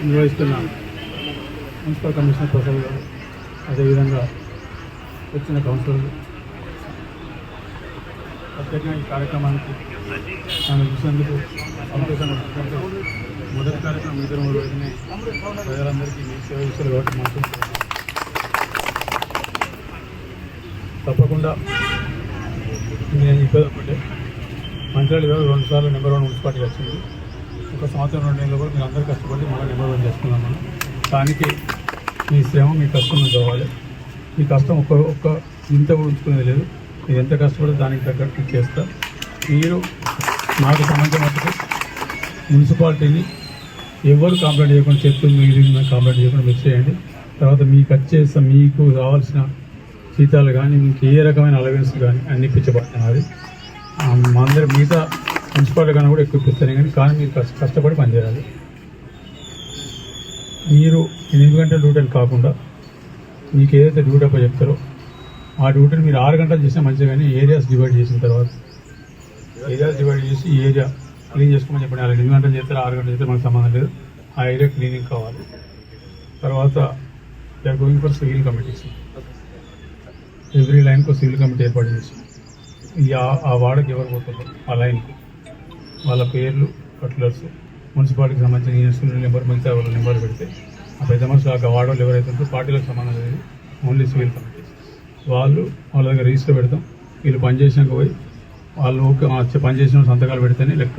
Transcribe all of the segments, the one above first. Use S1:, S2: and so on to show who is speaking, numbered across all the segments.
S1: నిర్వహిస్తున్న. Municipal commissioner Prasad గారు అదేవిధంగా వచ్చిన కౌన్సిలర్లు ప్రత్యేకంగా ఈ కార్యక్రమానికి నన్ను చూసేందుకు సంతోషంగా మొదటి కార్యక్రమం ఇద్దరు మూడు రోజునే ప్రజలందరికీ మీ సేవ చేస్తారు కాబట్టి మాకు తప్పకుండా నేను చెప్పేది ఒకటే మంత్రాలు ఇరవై రెండు సార్లు నెంబర్ వన్ మున్సిపాలిటీ వచ్చింది. ఒక సంవత్సరం రెండు నెలలు కూడా మీరు అందరూ కష్టపడి మళ్ళీ నిమగ్నం చేసుకున్నాం మనం దానికి మీ శ్రమ మీ కష్టం కావాలి. మీ కష్టం ఒక్క ఒక్క ఇంత కూడా ఉంచుకునేది లేదు. మీరు ఎంత కష్టపడితే దానికి తగ్గట్టు చేస్తా. మీరు నాకు సంబంధం మటుకు మున్సిపాలిటీని ఎవరు కంప్లైంట్ చేయకుండా చెప్తూ మీరు కంప్లైంట్ చేయకుండా మీరు చేయండి. తర్వాత మీకు వచ్చేసిన మీకు కావాల్సిన జీతాలు కానీ మీకు ఏ రకమైన అలవెన్స్ కానీ అన్ని ఇప్పించబడుతున్నది మా అందరి మిగతా మున్సిపాలిటీ కన్నా కూడా ఎక్కువ ఇప్పిస్తాను కానీ కానీ మీరు కష్ట కష్టపడి పనిచేయాలి. మీరు ఎనిమిది గంటల డ్యూటీలు కాకుండా మీకు ఏదైతే డ్యూటీ అప్ప చెప్తారో ఆ డ్యూటీని మీరు ఆరు గంటలు చేసినా మంచిగా కానీ ఏరియాస్ డివైడ్ చేసిన తర్వాత ఏరియాస్ డివైడ్ చేసి ఈ ఏరియా క్లీన్ చేసుకోమని చెప్పండి. అలా ఎనిమిది గంటలు చేస్తారు ఆరు గంటలు చేస్తే మనకు సంబంధం లేదు. ఆ ఏరియా క్లీనింగ్ కావాలి. తర్వాత are going for civil committees. Every లైన్కు civil committee ఏర్పాటు చేసి ఆ- ఆ వార్డుకి ఎవరు పోతుందో ఆ లైన్కి. వాళ్ళ పేర్లు కట్లర్స్ మున్సిపాలిటీకి సంబంధించిన యూనివర్సిటీ నెంబర్ మిగతా వాళ్ళ నెంబర్ పెడితే ఆ పెద్ద మనుషులు ఆ వార్డు ఎవరైతే ఉందో పార్టీలకు సంబంధం లేదు ఓన్లీ సివిల్ కమిటీస్ వాళ్ళు వాళ్ళ దగ్గర రిజిస్టర్ పెడతాం వీళ్ళు పనిచేసినాక పోయి వాళ్ళు ఓకే పనిచేసిన సంతకాలు పెడితేనే లెక్క.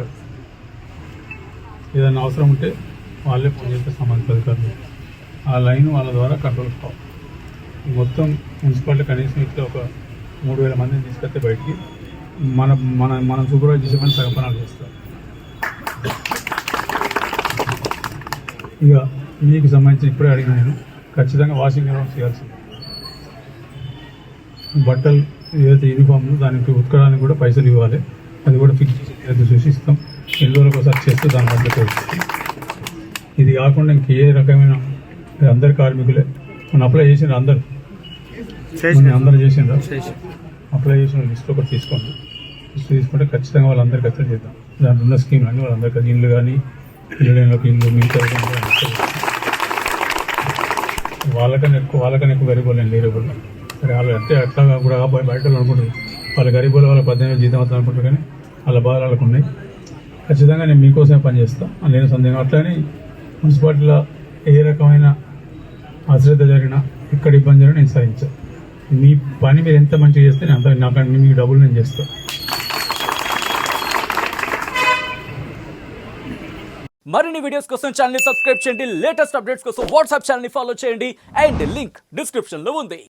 S1: ఏదైనా అవసరం ఉంటే వాళ్ళే ఫోన్ చేస్తే సంబంధిత అధికారులు. ఆ లైన్ వాళ్ళ ద్వారా కంట్రోల్ కావాలి. మొత్తం మున్సిపాలిటీ కనీసం ఇట్లా ఒక మూడు వేల మందిని తీసుకొస్తే బయటికి మన మన మనం సూపర్వైజ్ చేసే పని సగం పనాలు చేస్తారు. ఇక మీకు సంబంధించి ఇప్పుడే అడిగిన నేను ఖచ్చితంగా వాషింగ్ అరౌండ్ చేయాల్సింది. బట్టలు ఏదైతే యూనిఫామ్ దానికి ఉతకడానికి కూడా పైసలు ఇవ్వాలి. అది కూడా ఫిక్స్ చేసి ఇస్తాం. ఎన్ని రోజులకు ఒకసారి చేస్తే దాని బట్టి ఇది కాకుండా ఇంకే రకమైన అందరు కార్మికులే. మనం అప్లై చేసిన అందరు. అందరు చేసిండ్రా అప్లై చేసిన లిస్ట్ ఒకటి తీసుకోండి. లిస్ట్ తీసుకుంటే ఖచ్చితంగా వాళ్ళందరికీ ఖచ్చితంగా చేద్దాం. దాంట్లో ఉన్న స్కీమ్లు అన్నీ వాళ్ళందరికీ ఇల్లు కానీ ఇల్లు ఇల్లు మిగతా వాళ్ళకన్నా ఎక్కువ వాళ్ళకన్నా ఎక్కువ గరీబ్ వాళ్ళు లేరు వాళ్ళు సరే వాళ్ళు అంటే అట్లా కూడా బయట వాళ్ళు అనుకుంటుంది వాళ్ళ గరీబ్ వాళ్ళు వాళ్ళ పద్దెనిమిది వేలు జీతం అవుతుంది అనుకుంటారు కానీ వాళ్ళ బాధలు వాళ్ళకు ఉన్నాయి. ఖచ్చితంగా నేను మీకోసమే పనిచేస్తాను నేను సందేహం. అట్లని మున్సిపాలిటీలో ఏ రకమైన అశ్రద్ధ జరిగినా ఎక్కడ ఇబ్బంది జరిగినా నేను సహించాను. నీ పని మీరు ఎంత మంచిగా చేస్తే నేను అంత నాకు మీకు డబ్బులు నేను చేస్తాను
S2: మరిన్ని వీడియోస్ కోసం ఛానల్ సబ్స్క్రైబ్ చేయండి. లేటెస్ట్ అప్డేట్స్ కోసం వాట్సాప్ ఛానల్ ఫాలో చేయండి. అండ్ లింక్ డిస్క్రిప్షన్లో ఉంది.